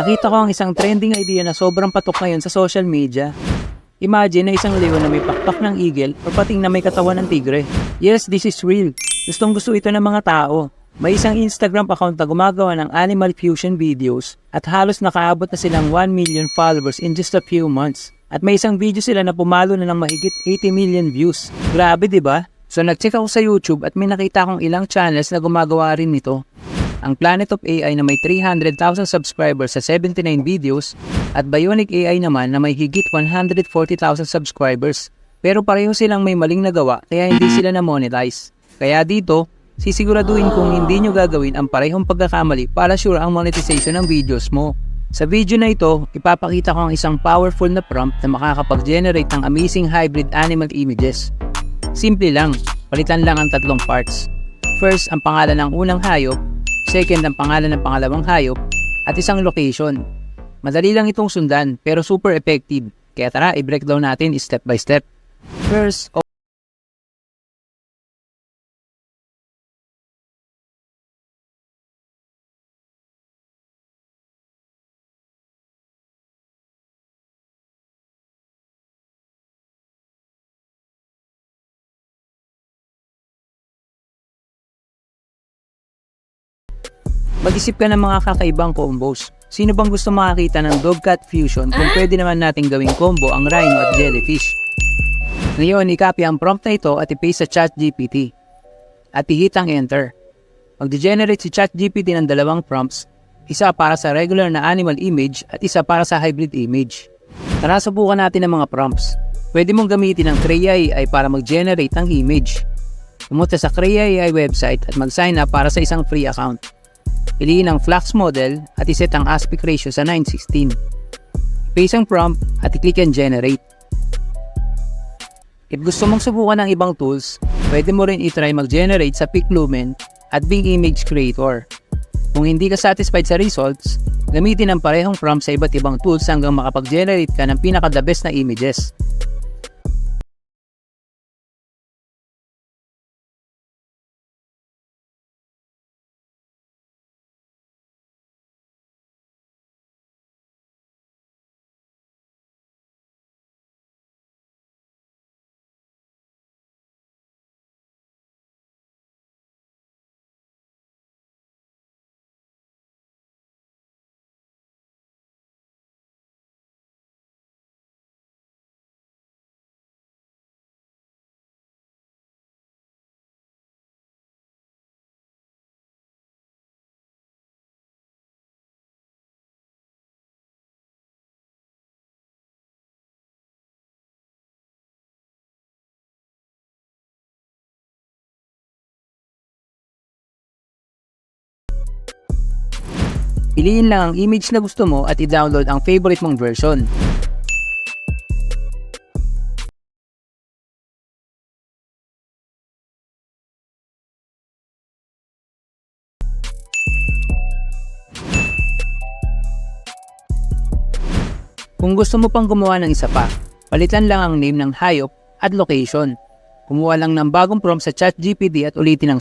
Nakita ko ang isang trending idea na sobrang patok ngayon sa social media. Imagine na isang leon na may pakpak ng eagle o pating na may katawan ng tigre. Yes, this is real. Gustong gusto ito ng mga tao. May isang Instagram account na gumagawa ng animal fusion videos at halos nakaabot na silang 1 million followers in just a few months. At may isang video sila na pumalo na ng mahigit 80 million views. Grabe 'di ba? So nag-check ako sa YouTube at may nakita akong ilang channels na gumagawa rin nito. Ang Planet of AI na may 300,000 subscribers sa 79 videos at Bionic AI naman na may higit 140,000 subscribers. Pero pareho silang may maling nagawa kaya hindi sila na monetize. Kaya dito, sisiguraduhin kung hindi nyo gagawin ang parehong pagkakamali para sure ang monetization ng videos mo. Sa video na ito, ipapakita ko ang isang powerful na prompt na makakapag-generate ng amazing hybrid animal images. Simple lang, palitan lang ang tatlong parts. First, ang pangalan ng unang hayop, second, ang pangalan ng pangalawang hayop, at isang location. Madali lang itong sundan pero super effective. Kaya tara, i-breakdown natin step by step. First, Mag-isip ka ng mga kakaibang combos. Sino bang gusto makakita ng dog-cat fusion kung pwede naman nating gawing combo ang rhino at jellyfish? Ngayon, i-copy ang prompt na ito at i-paste sa ChatGPT. At i-hit ang enter. Mag-generate si ChatGPT ng dalawang prompts, isa para sa regular na animal image at isa para sa hybrid image. Tara subukan natin ang mga prompts. Pwede mong gamitin ang Kreia AI para mag-generate ng image. Pumunta sa AI website at mag-sign up para sa isang free account. Piliin ang Flux model at iset ang aspect ratio sa 916. Paste ang prompt at i-click ang generate. If gusto mong subukan ng ibang tools, pwede mo rin itry mag-generate sa PicLumen at Bing Image Creator. Kung hindi ka satisfied sa results, gamitin ang parehong prompt sa iba't ibang tools hanggang makapag-generate ka ng pinaka-the best na images. Piliin lang ang image na gusto mo at i-download ang favorite mong version. Kung gusto mo pang gumawa ng isa pa, palitan lang ang name ng hayop at location. Kumuha lang ng bagong prompt sa ChatGPT at ulitin ang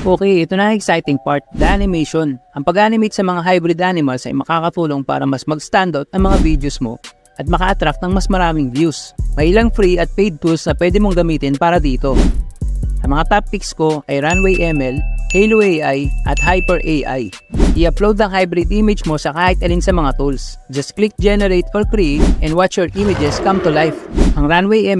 Okay, ito na ang exciting part, the animation. Ang pag-animate sa mga hybrid animals ay makakatulong para mas mag-stand out ang mga videos mo at maka-attract ng mas maraming views. May ilang free at paid tools na pwede mong gamitin para dito. Ang mga top picks ko ay Runway ML, Halo AI, at Hyper AI. I-upload ang hybrid image mo sa kahit alin sa mga tools. Just click Generate or Create and watch your images come to life. Ang Runway ML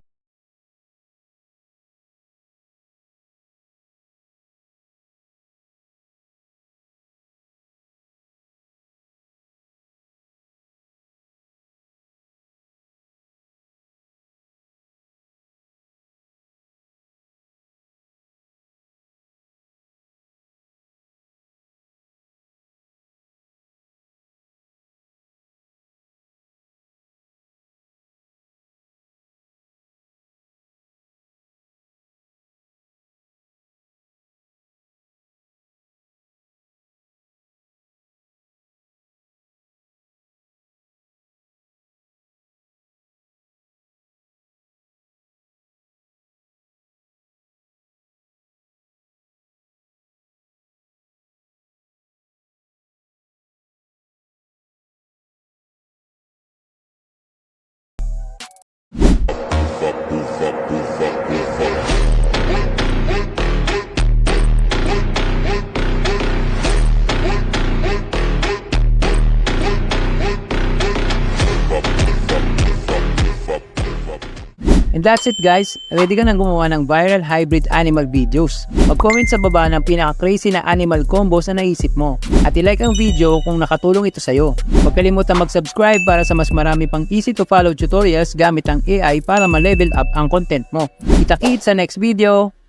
And that's it guys, ready ka nang gumawa ng viral hybrid animal videos. Mag-comment sa baba ng pinaka-crazy na animal combos na naisip mo. At i-like ang video kung nakatulong ito sa'yo. Huwag kalimutan mag-subscribe para sa mas marami pang easy to follow tutorials gamit ang AI para ma-level up ang content mo. Kita-kits sa next video!